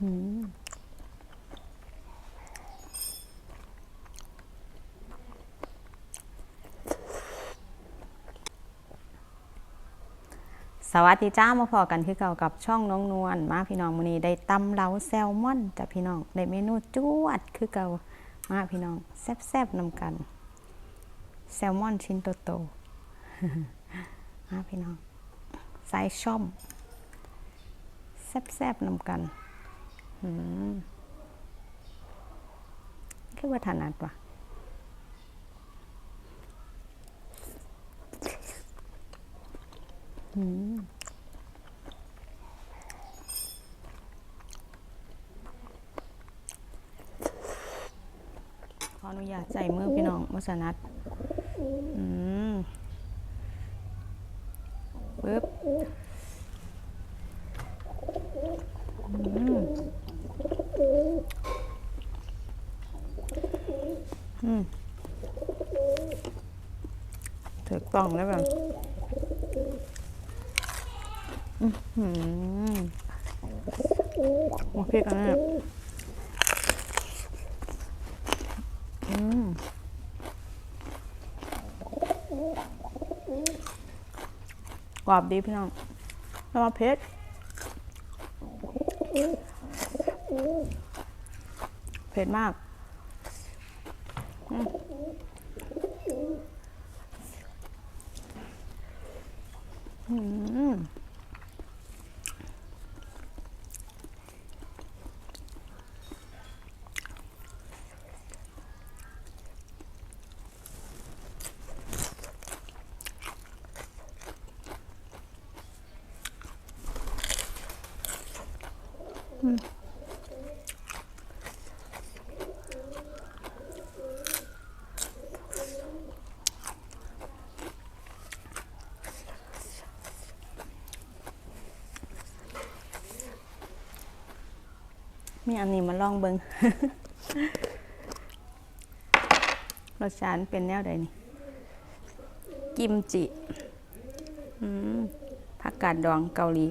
สวัสดีจ้ามาพอกันคือเก่ากับช่องน้องนวลมาพี่น้องมื้อนี้ได้ตำเหลาแซลมอนจ้ะพี่น้องได้เมนูจวดคือเก่ามาพี่น้องแซ่บๆนำกัน แซลมอนชิ้นโตๆมาพี่น้องไซส์ช่อมแซ่บๆนำกัน คือว่าถนัดว่ะอืมขออนุญาตใส่มือพี่น้องมัสนัดอืมปึ๊บ ถูกต้องแล้วแบบอือโอเคกันเนี่ยอืมกรอบดีพี่น้องแล้วมาเพชรเผ็ดมาก อืม มีอันนี้มาลองเบิงรสชาติเป็นแนวใดนี่กิมจิผักกาดดองเกาหลี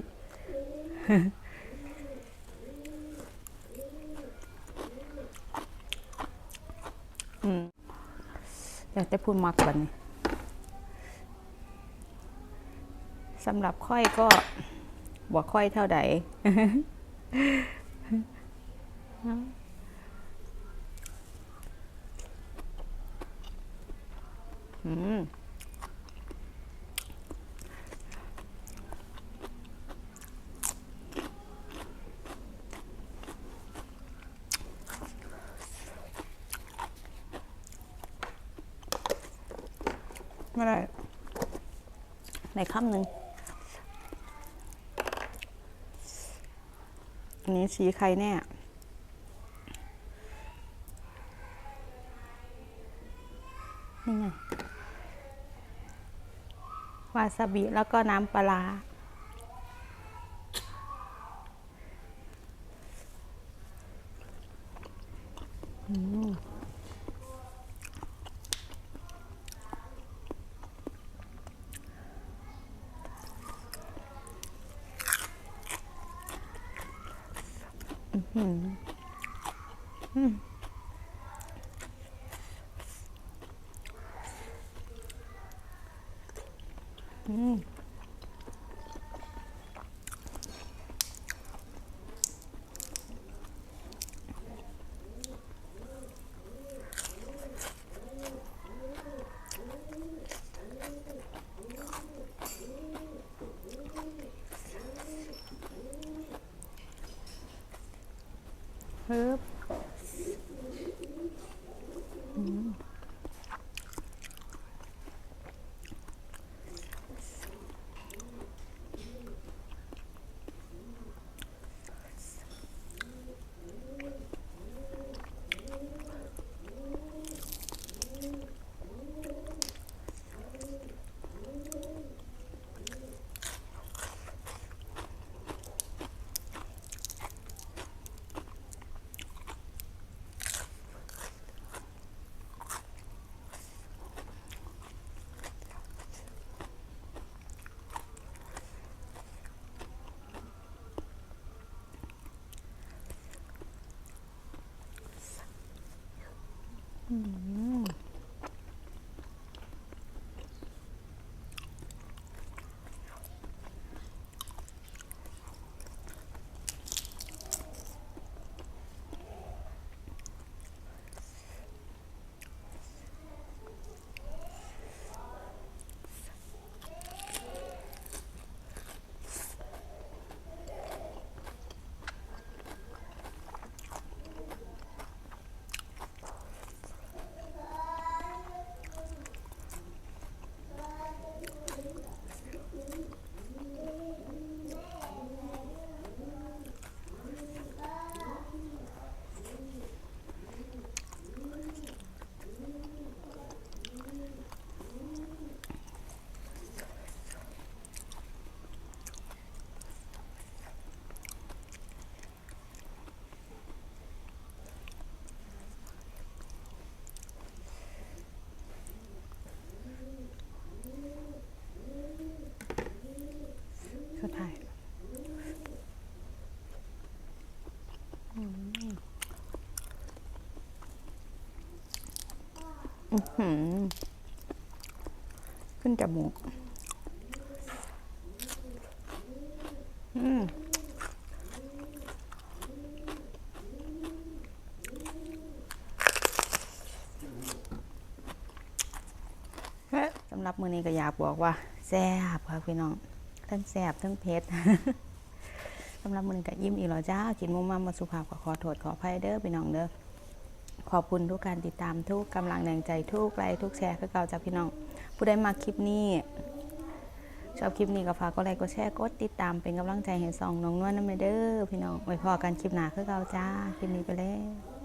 อืมอยากจะพูดมากกว่านี้สำหรับค่อยก็บอกค่อยเท่าใด อืมไม่ได้ในคำหนึ่งอันนี้สีใครแน่ นี่ไง วาซาบิแล้วก็น้ำปลาอืมอื้อ หืออืมอืมปึ๊บ Mm-hmm. ดท้ายอืมอื้อหือขึ้นจมูกอืมสำหรับมือนี้ก็อยากบอกว่าแซ่บค่ะพี่น้อง ทั้งแซ่บทั้งเผ็ดสำหรับมือนี้ก็ยิ้มอีกแล้วจ้า กินมุมมามาสุภาพก็ขอโทษขออภัยเด้อพี่น้องเด้อขอบคุณทุกการติดตามทุกกำลังแรงใจทุกไลค์ทุกแชร์คือเก่าจากพี่น้อง ผู้ใดมาคลิปนี้ ชอบคลิปนี้ก็ฝากกดไลค์กดแชร์กดติดตามเป็นกำลังใจให้สองน้องนวลน้ำเด้อพี่น้องไว้พอกันคลิปหน้าคือเก่าจ้าคลิปนี้ไปแล้ว